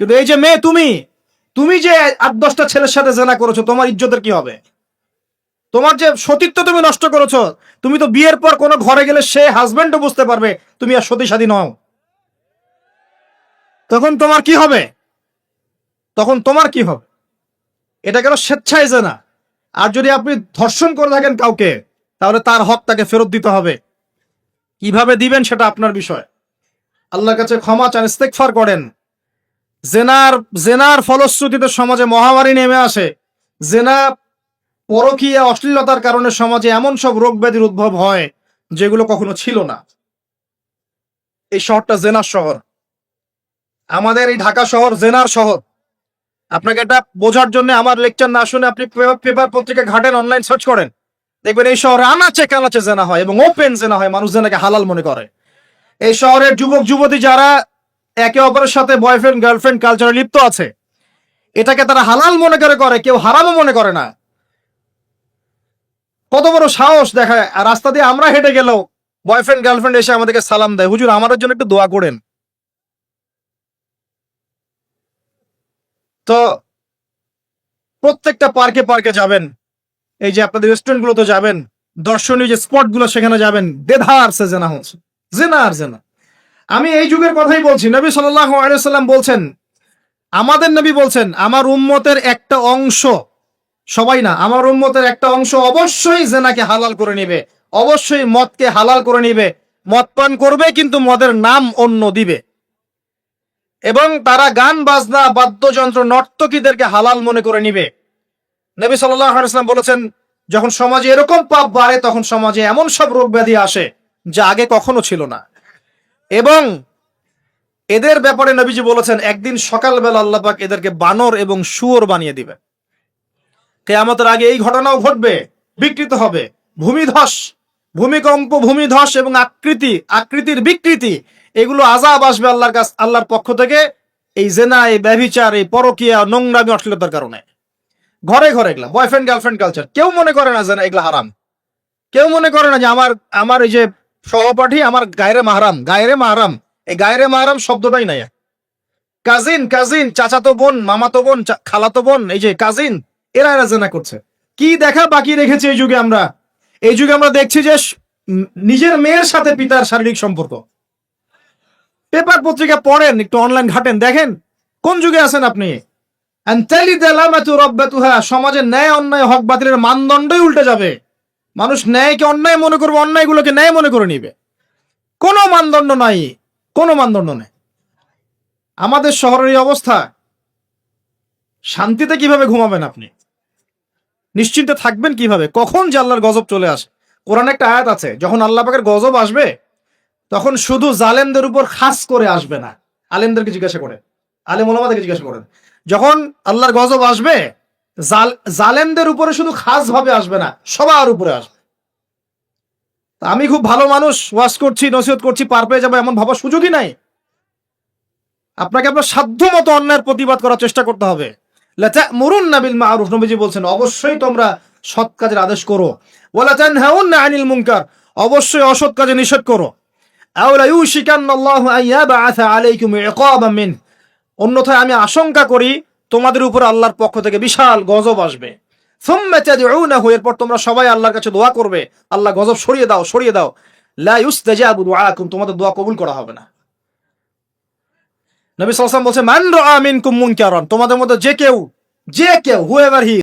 কিন্তু এই যে মেয়ে, তুমি তুমি যে আট, দশটা ছেলের সাথে জেনা করেছ, তোমার ইজ্জতের কি হবে? তোমার যে সতীত্ব তুমি নষ্ট করেছ, তুমি তো বিয়ের পর কোনো ঘরে গেলে সে হাজবেন্ডও বুঝতে পারবে, তুমি আর সতী সাথী নও। তখন তোমার কি হবে? তখন তোমার কি হবে? এটা কেন স্বেচ্ছায় জেনা। আর যদি আপনি ধর্ষণ করে থাকেন কাউকে, তাহলে তার হক তাকে ফেরত দিতে হবে। কীভাবে দিবেন সেটা আপনার বিষয়। আল্লাহর কাছে ক্ষমা চান ইস্তেকফার করেন। জেনার জেনার ফলশ্রুতিতে সমাজে মহামারী নেমে আসে। জেনা পরকীয়া অশ্লীলতার কারণে সমাজে এমন সব রোগ ব্যাধির উদ্ভব হয়, যেগুলো কখনো ছিল না। এই শহরটা জেনার শহর। আমাদের এই ঢাকা শহর জেনার শহর। আপনাকে এটা বোঝার জন্য আমার লেকচার না শুনে আপনি পেপার পত্রিকা ঘাটেন অনলাইন সার্চ করেন। দেখবেন এই শহরে আনাচে কানাচে জেনা হয় এবং ওপেন জেনা হয়, মানুষ জেনাকে হালাল মনে করে। এই শহরের যুবক যুবতী যারা একে অপরের সাথে বয়ফ্রেন্ড গার্লফ্রেন্ড কালচারে লিপ্ত আছে। এটাকে তারা হালাল মনে করে করে, কেউ হারামও মনে করে না। কত বড় সাহস দেখায় রাস্তা দিয়ে আমরা হেঁটে গেলেও বয়ফ্রেন্ড গার্লফ্রেন্ড এসে আমাদেরকে সালাম দেয়। হুজুর, আমাদের জন্য একটু দোয়া করেন। তো প্রত্যেকটা পার্কে পার্কে যাবেন। এই যে আপনাদের রেস্টুরেন্ট গুলোতে যাবেন, দর্শনীয় যে স্পটগুলো, সেখানে যাবেন। দেধার সে জেনা হচ্ছে। জেনা আর জেনা। আমি এই যুগের কথাই বলছি। নবী সাল্লাহ আলাইসাল্লাম বলছেন, আমাদের নবী বলছেন, আমার উম্মতের একটা অংশ, সবাই না, আমার উম্মতের একটা অংশ অবশ্যই জেনাকে হালাল করে নিবে, অবশ্যই মদকে হালাল করে নিবে, মদ পান করবে কিন্তু মদের নাম অন্য দিবে। এবং তারা গান, বাজনা, বাদ্যযন্ত্র, নর্তকীদেরকে হালাল মনে করে নিবে। নবী সাল্লাম বলেছেন, যখন সমাজে এরকম পাপ বাড়ে, তখন সমাজে এমন সব রোগ ব্যাধি আসে, যা আগে কখনো ছিল না। এবং এদের ব্যাপারে নবীজি বলেছেন, একদিন সকালবেলা আল্লাপাক এদেরকে বানর এবং শুয়োর বানিয়ে দিবে। কেয়ামতের আগে এই ঘটনাও ঘটবে, বিকৃত হবে। ভূমিধস, ভূমিকম্প, ভূমিধস এবং আকৃতি, আকৃতির বিকৃতি, এগুলো আজাব আসবে আল্লাহর কাছ, আল্লাহর পক্ষ থেকে। এই জেনা, এই ব্যভিচার, এই পরকিয়া, নোংরামি, অশ্লীলতার কারণে। ঘরে ঘরে এগুলা বয়ফ্রেন্ড গার্লফ্রেন্ড কালচার কেউ মনে করে না যে এগুলা হারাম। কেউ মনে করে না যে আমার আমার এই যে সহপাঠী আমার গায়রে মাহারাম গায়রে মাহারাম। এই গায়রে মাহারাম শব্দটাই নাই। কাজিন কাজিন চাচাতো বোন মামাতো বোন খালাতো বোন এই যে কাজিন এরা এরা জেনা করছে। কি দেখা বাকি রেখেছে এই যুগে আমরা? এই যুগে আমরা দেখছি যে নিজের মেয়ের সাথে পিতার শারীরিক সম্পর্ক। পেপার পত্রিকা পড়েন একটু অনলাইন ঘাটেন দেখেন কোন যুগে আছেন আপনি? And tally the lamatu rabbatuha, সমাজে ন্যায় অন্যায় হক বাতিলের মানদণ্ডই উল্টে যাবে। মানুষ ন্যায়কে অন্যায় মনে করবে, অন্যায়গুলোকে ন্যায় মনে করে নিবে। কোনো মানদণ্ড নাই, কোনো মানদণ্ড নেই। আমাদের শহরের এই অবস্থা, শান্তিতে কীভাবে ঘুমাবেন আপনি? নিশ্চিন্তে থাকবেন কীভাবে? কখন যে আল্লাহর গজব চলে আসে? কোরআন একটা আয়াত আছে, যখন আল্লাহ পাকের গজব আসবে, তখন শুধু জালেমদের উপর খাস করে আসবে না। আলেমদেরকে জিজ্ঞাসা করে আলেম ওলামাদেরকে জিজ্ঞাসা করেন। যখন আল্লাহর গজব আসবে জালেমদের উপরে শুধু খাস ভাবে আসবে না, সবার উপরে আসবে। আমি খুব ভালো মানুষ, ওয়াজ করছি, নসিহত করছি, পার পেয়ে যাব এমন ভাবার সুযোগই নাই। আপনাকে আপনার সাধ্য মতো অন্যায়ের প্রতিবাদ করার চেষ্টা করতে হবে। মরুন নাবিল মারুফ, নবীজি বলছেন, অবশ্যই তোমরা সৎ কাজের আদেশ করো। তানহাউন্না আনিল মুনকার, অবশ্যই অসৎ কাজে নিষেধ করো। অন্যথায় আমি আশঙ্কা করি তোমাদের উপর আল্লাহর পক্ষ থেকে বিশাল গজব আসবে। এরপর তোমরা সবাই আল্লাহর কাছে দোয়া করবে। আল্লাহ গজব সরিয়ে দাও সরিয়ে দাও। তোমাদের দোয়া কবুল করা হবে না। নবী সালাম বলছে, মান আমিন কুমুন তোমাদের মধ্যে যে কেউ যে কেউ হু এভার হি